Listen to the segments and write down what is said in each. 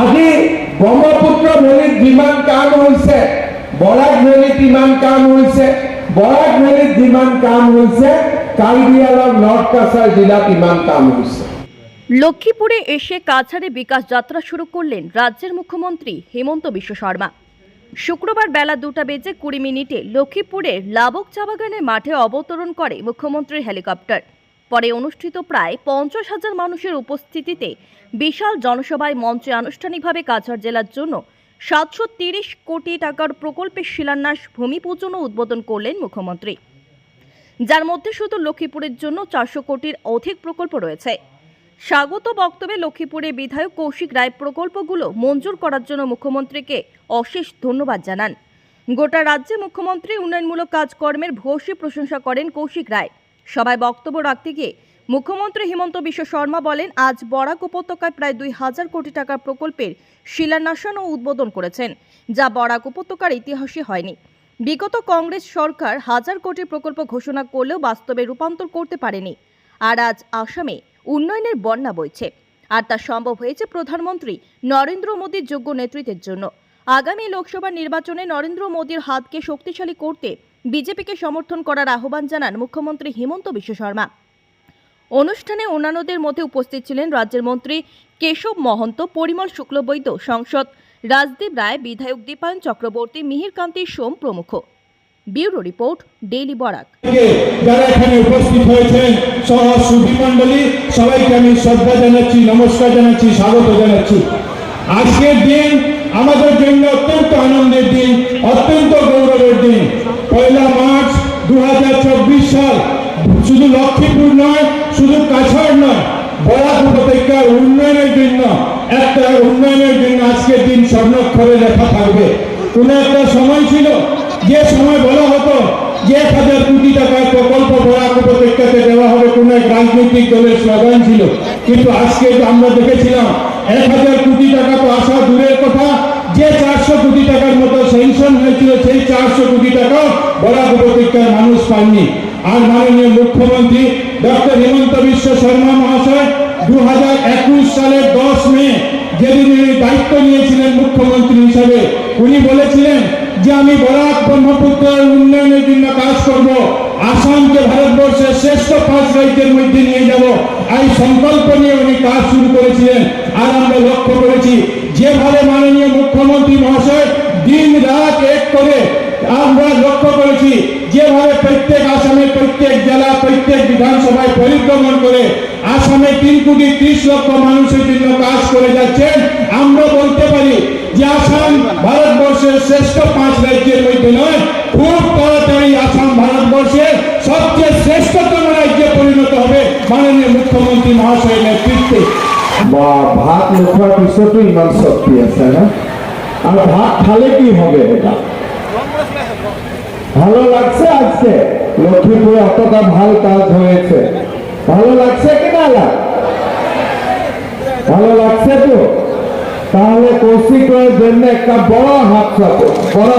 আজি ব্ৰহ্মপুত্ৰ নদীত যিমান কাম হৈছে, বৰাক নদীত ইমান কাম হৈছে, বৰাক নদীত যিমান কাম হৈছে কাৰ্বি আলং নৰ্থ কাছাৰ ইমান কাম হৈছে। লক্ষ্মীপুরে এসে কাছাড়ে বিকাশ যাত্রা শুরু করলেন রাজ্যের মুখ্যমন্ত্রী হেমন্ত বিশ্ব শর্মা। শুক্রবার বেলা দুটা বেজে কুড়ি মিনিটে লক্ষ্মীপুরের লাবক চা বাগানের মাঠে অবতরণ করে মুখ্যমন্ত্রীর হেলিকপ্টার। পরে অনুষ্ঠিত প্রায় পঞ্চাশ হাজার মানুষের উপস্থিতিতে বিশাল জনসভায় মঞ্চে আনুষ্ঠানিকভাবে কাছাড় জেলার জন্য সাতশো তিরিশ কোটি টাকার প্রকল্পের শিলান্যাস, ভূমিপূজন ও উদ্বোধন করলেন মুখ্যমন্ত্রী। যার মধ্যে শুধু লক্ষ্মীপুরের জন্য চারশো কোটির অধিক প্রকল্প রয়েছে। স্বাগত বক্তব্যে লক্ষ্মীপুরে বিধায়ক কৌশিক রায় প্রকল্পগুলো মঞ্জুর করার জন্য মুখ্যমন্ত্রীকে অশেষ ধন্যবাদ জানান। গোটা রাজ্যে মুখ্যমন্ত্রী উন্নয়নমূলক কাজকর্মের ভূয়সী প্রশংসা করেন কৌশিক রায়। সভায় বক্তব্য রাখতে গিয়ে মুখ্যমন্ত্রী হিমন্ত বিশ্ব শর্মা বলেন, আজ বরাক উপত্যকায় প্রায় দুই হাজার কোটি টাকার প্রকল্পের শিলান্যাসন ও উদ্বোধন করেছেন, যা বরাক উপত্যকার ইতিহাসে হয়নি। বিগত কংগ্রেস সরকার হাজার কোটি প্রকল্প ঘোষণা করলেও বাস্তবে রূপান্তর করতে পারেনি। আর আজ আসামে উন্নয়নের বন্যা বইছে। আর তা সম্ভব হয়েছে প্রধানমন্ত্রী নরেন্দ্র মোদীর যোগ্য নেতৃত্বের জন্য। আগামী লোকসভা নির্বাচনে নরেন্দ্র মোদীর হাতকে শক্তিশালী করতে বিজেপিকে সমর্থন করার আহ্বান জানান মুখ্যমন্ত্রী হিমন্ত বিশ্ব শর্মা। অনুষ্ঠানে অন্যান্যদের মধ্যে উপস্থিত ছিলেন রাজ্যের মন্ত্রী কেশব মহন্ত, পরিমল শুক্লবৈদ্য সংসদ রাজদীপ রায়, বিধায়ক দীপায়ন চক্রবর্তী, মিহিরকান্তি সোম প্রমুখ। Bureau report, daily Barak. যারা এখানে উপস্থিত হয়েছেন, সহ সুধী মণ্ডলী, সবাইকে আমি শ্রদ্ধা জানাচ্ছি, নমস্কার জানাচ্ছি, স্বাগত জানাচ্ছি। আজকের দিন আমাদের জন্য অত্যন্ত আনন্দের দিন, অত্যন্ত গৌরবের দিন। পয়লা মার্চ দু হাজার চব্বিশ সাল। শুধু লক্ষ্মীপুর নয়, শুধু কাছাড় নয়, বরাক উপত্যকার উন্নয়নের জন্য, একটা উন্নয়নের জন্য আজকের দিন স্বর্ণক্ষরে লেখা থাকবে। কোন একটা সময় ছিল, যে সময় বলা হতো যে এক হাজার কোটি টাকার প্রকল্প বরাক উপত্যকাতে দেওয়া হবে, কোন এক রাজনৈতিক দলের স্লোগান ছিল। কিন্তু আজকে আমরা দেখেছিলাম, এক হাজার কোটি টাকা তো আসা দূরের কথা যে চারশো কোটি টাকার মতো সেনশন হয়েছিল সেই চারশো কোটি টাকা বরাক উপত্যকার মানুষ পাননি আর মাননীয় মুখ্যমন্ত্রী ডক্টর হিমন্ত বিশ্ব শর্মা মহাশয় দু সালের দশ মে যেদিন উনি দায়িত্ব নিয়েছিলেন মুখ্যমন্ত্রী হিসাবে, উনি বলেছিলেন যে আমি বরাক ব্রহ্মপুত্রের উন্নয়নের জন্য কাজ করব, আসামকে ভারতবর্ষের শ্রেষ্ঠ পাঁচ রাজ্যের মধ্যে নিয়ে যাব। এই সংকল্প নিয়ে উনি কাজ শুরু করেছিলেন। আর আমরা লক্ষ্য করেছি, যেভাবে মাননীয় মুখ্যমন্ত্রী মহাশয় দিন রাত এক করে আমরা লক্ষ্য করেছি, যেভাবে প্রত্যেক আসামের প্রত্যেক জেলা, প্রত্যেক বিধানসভায় পরিভ্রমণ করে আসামে তিন কোটি ত্রিশ লক্ষ মানুষের জন্য কাজ করে যাচ্ছেন, আমরা বলতে পারি যে আসাম ভারতবর্ষের শ্রেষ্ঠ পাঁচ রাজ্যের মধ্যে নয়। খুব তাড়াতাড়ি আসাম ভারতবর্ষের সবচেয়ে শ্রেষ্ঠতম রাজ্যে পরিণত হবে মাননীয় মুখ্যমন্ত্রী মহাশয়ের নেতৃত্বে। ভাত নোখোৱাৰ পিছতো ইমান শক্তি আছে না? আৰু ভাত খালে কি হবে এটা? ভালো লাগছে আজকে? লক্ষ্মীপুরে অতটা ভালো কাজ হয়েছে। ভালো লাগছে কি না ভালো লাগছে তো? তাহলে কৌশিকের জন্য একটা বড় হাত বড়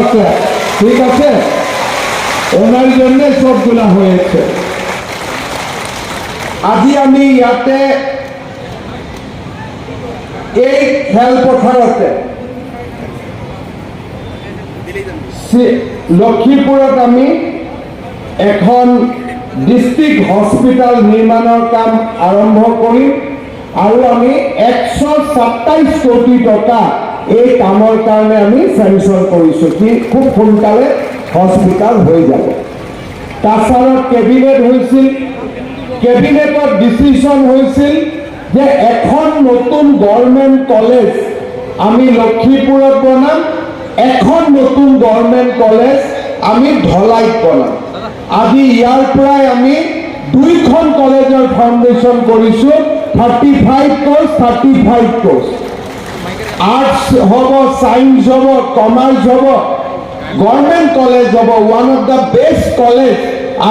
ঠিক আছে? ওনার জন্য সবগুলা হয়েছে। আজি আমি ইয়াতে এই খেলপথাৰতে চি- লক্ষীপুৰত আমি এখন ডিষ্ট্ৰিক্ট হস্পিটেল নিৰ্মাণৰ কাম আৰম্ভ কৰিম আৰু আমি একশ সাতাইছ কোটি টকা এই কামৰ কাৰণে আমি চেংচন কৰিছোঁ। কি খুব সোনকালে হস্পিটেল হৈ যাব। কাছাৰত কেবিনেট হৈছিল। কেবিনেটত ডিচিশ্যন হৈছিল যে এখন নতুন গভৰ্ণমেণ্ট কলেজ আমি লক্ষীপুৰত বনাম। এখন নতুন গভৰ্ণমেণ্ট কলেজ আমি ধলাইত বনাম আজি ইয়াৰ পৰাই আমি দুইখন কলেজৰ ফাউণ্ডেশ্যন কৰিছোঁ thirty five course thirty five course arts হ'ব ছায়েন্স হ'ব কমাৰ্চ হ'ব গভৰ্ণমেণ্ট কলেজ হ'ব one of the best college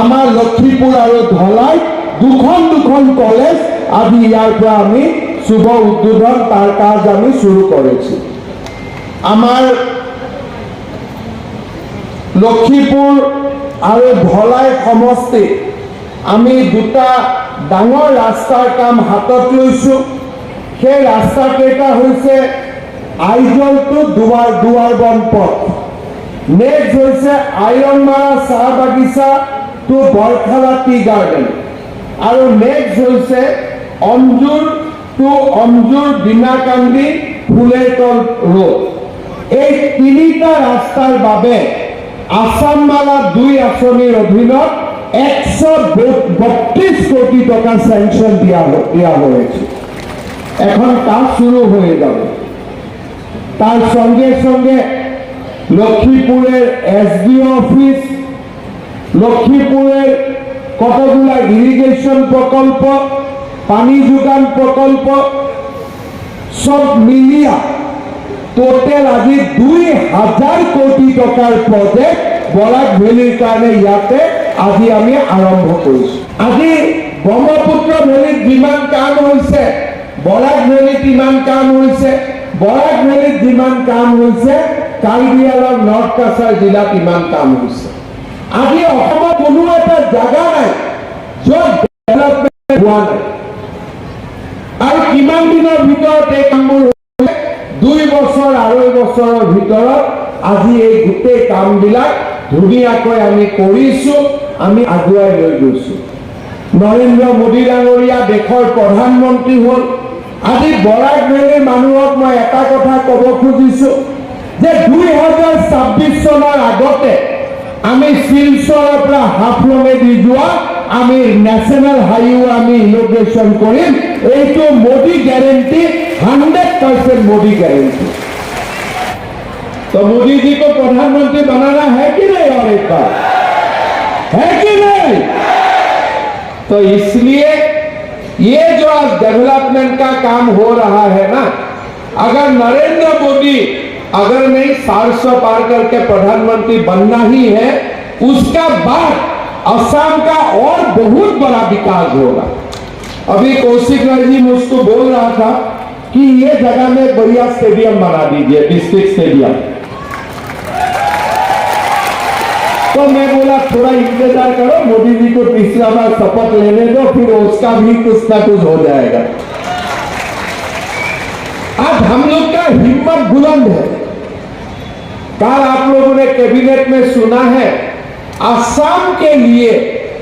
আমাৰ লক্ষীপুৰ আৰু ধলাই, দুখন দুখন কলেজ আজি ইয়াৰ পৰা আমি শুভ উদ্বোধন, তাৰ কাজ আমি শুরু করেছি। আমাৰ লক্ষীপুৰ আৰু ধলাই সমষ্টিত আমি দুটা ডাঙৰ ৰাস্তাৰ কাম হাতত লৈছোঁ। সেই ৰাস্তাকেইটা হৈছে আইজল টু দুৱাৰ দুৱাৰবন পথ। নেক্সট হৈছে আইৰনমাৰা চাহ বাগিচা টু বৰখালা টি গাৰ্ডেন আৰু নেক্সট হৈছে অঞ্জুৰ টু অঞ্জুৰ বিনাকান্দি ফুলেতল ৰোড এই তিনিটা ৰাস্তাৰ বাবে আসাম মালা দুই আঁচনিৰ অধীনত একশ বত্ৰিশ কোটি টকা স্যাংশন দেওয়া হয়েছে। এখন কাজ শুরু হয়ে যাবে। তার সঙ্গে সঙ্গে লক্ষ্মীপুরের এসডিও অফিস লক্ষ্মীপুরের কতগুলা ইরিগেশন প্রকল্প, পানি যোগান প্রকল্প, সব মিলিয়া টোটেল আজি দুই কোটি টকাৰ প্ৰজেক্ট বৰাক ভেলীৰ কাৰণে ইয়াতে আজি আমি আৰম্ভ কৰিছো। আজি ব্ৰহ্মপুত্ৰ ভেলীত যিমান কাম হৈছে, বৰাক ভেলীত ইমান কাম হৈছে, বৰাক ভেলীত যিমান কাম হৈছে কাৰ্বি আংলং কাছাৰ জিলাত ইমান কাম হৈছে। আজি অসমত কোনো এটা জাগা নাই য'ত ডেভেলপমেণ্ট হোৱা নাই। আৰু কিমান দিনৰ ভিতৰত এই কামবোৰ দুই বছৰ, আঢ়ৈ বছৰৰ ভিতৰত আজি এই গোটেই কামবিলাক ধুনীয়াকৈ আমি কৰিছোঁ, আমি আগুৱাই লৈ গৈছোঁ। নৰেন্দ্ৰ মোদী ডাঙৰীয়া দেশৰ প্ৰধানমন্ত্ৰী হ'ল। আজি বৰাক ভেলীৰ মানুহক মই এটা কথা ক'ব খুজিছোঁ যে দুই হাজাৰ ছাব্বিছ চনৰ আগতে আমি শিলচৰৰ পৰা হাফলঙেদি যোৱা আমি নেশ্যনেল হাইৱে আমি ইনগ্ৰেশ্যন কৰিম। এইটো Modi guarantee hundred percent Modi guarantee तो मोदी जी को प्रधानमंत्री बनाना है कि नहीं और एक बार? है कि नहीं? तो इसलिए ये जो आज डेवलपमेंट का काम हो रहा है ना, अगर नरेंद्र मोदी अगर नहीं सात सौ पार करके प्रधानमंत्री बनना ही है, उसका बाद असम का और बहुत बड़ा विकास होगा। अभी कौशिक जी मुझको बोल रहा था कि ये जगह में बढ़िया स्टेडियम बना दीजिए डिस्ट्रिक्ट स्टेडियम तो मैं बोला, थोड़ा इंतज़ार करो, मोदी जी को तीसरा बार शपथ लेने दो, फिर उसका भी कुछ ना कुछ हो जाएगा. आज हम लोग का हिम्मत बुलंद है। कल आप लोगों ने कैबिनेट में सुना है, आसाम के लिए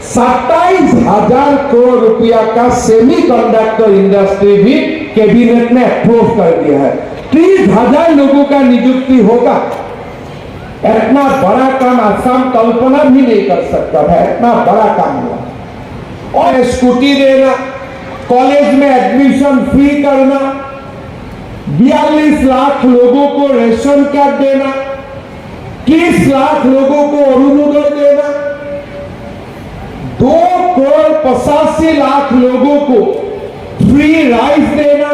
सत्ताईस हज़ार करोड़ रुपया का सेमी कंडक्टर इंडस्ट्री भी कैबिनेट ने अप्रूव कर दिया है। तीस हज़ार लोगों का नियुक्ति होगा। इतना बड़ा काम असम कल्पना भी नहीं कर सकता था, इतना बड़ा काम हुआ। और स्कूटी देना, कॉलेज में एडमिशन फ्री करना, बयालीस लाख लोगों को रेशन कार्ड देना, तीस लाख लोगों को अरुणोदय देना, दो करोड़ पचासी लाख लोगों को फ्री राइस देना,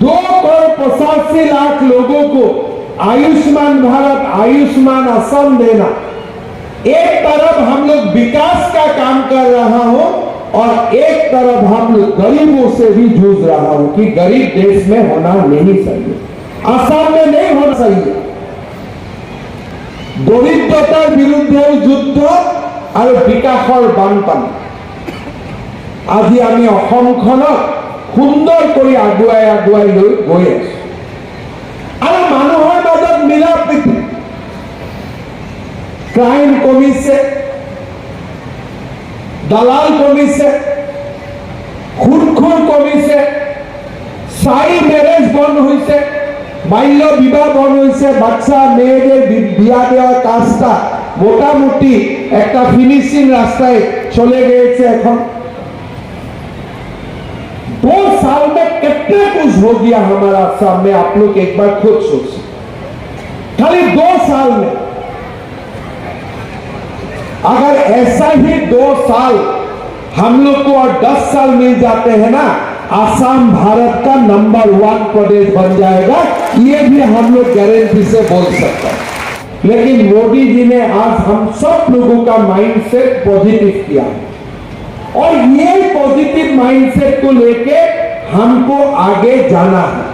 दो करोड़ पचासी लाख लोगों को आयुष्मान भारत आयुष्मान असम देना एक तरफ हम लोग विकास का काम कर रहा हो और एक तरफ हम लोग गरीबों से भी जूझ रहा हूं कि गरीब देश में होना नहीं चाहिए असम में नहीं होना चाहिए দৰিদ্ৰতাৰ বিৰুদ্ধেও যুদ্ধ আৰু বিকাশৰ বানপানী আজি আমি অসমখনক সুন্দৰ কৰি আগুৱাই আগুৱাই লৈ গৈ আছো আৰু মানুহৰ মাজত মিলা প্ৰীতি ক্ৰাইম কমিছে দালাল কমিছে সুদখোৰ কমিছে চাইল্ড মেৰেজ বন্ধ হৈছে বাল্য বিবাহ বন্ধ হয়েছে বাচ্চা মেয়েদের বি- বিয়া দেওয়ার কাজটা মোটামুটি একটা ফিনিশিং রাস্তায় চলে গিয়েছে এখন दो साल में कितने कुछ हो गया हमारा असम में आप लोग एक बार खुद सोचिए खाली दो साल में। अगर ऐसा ही दो साल हम लोग को और दस साल मिल जाते हैं ना, आसाम भारत का नंबर वन प्रदेश बन जाएगा। ये भी हम लोग गारंटी से बोल सकते हैं। लेकिन मोदी जी ने आज हम सब लोगों का माइंडसेट पॉजिटिव किया। और ये पॉजिटिव माइंडसेट को लेके हमको आगे जाना है।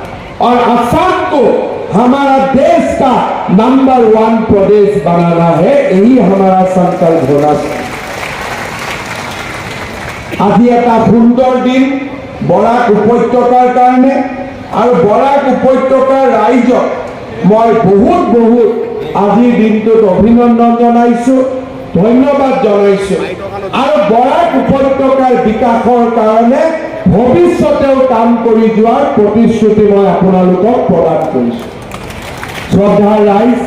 और आसाम को हमारा देश का नंबर वन प्रदेश बनाना है यही हमारा संकल्प होना चाहिए আজি এটা সুন্দৰ দিন বৰাক উপত্যকাৰ কাৰণে আৰু বৰাক উপত্যকাৰ ৰাইজক মই বহুত বহুত আজিৰ দিনটোত অভিনন্দন জনাইছোঁ ধন্যবাদ জনাইছোঁ আৰু বৰাক উপত্যকাৰ বিকাশৰ কাৰণে ভৱিষ্যতেও কাম কৰি যোৱাৰ প্ৰতিশ্ৰুতি মই আপোনালোকক প্ৰদান কৰিছোঁ from the life.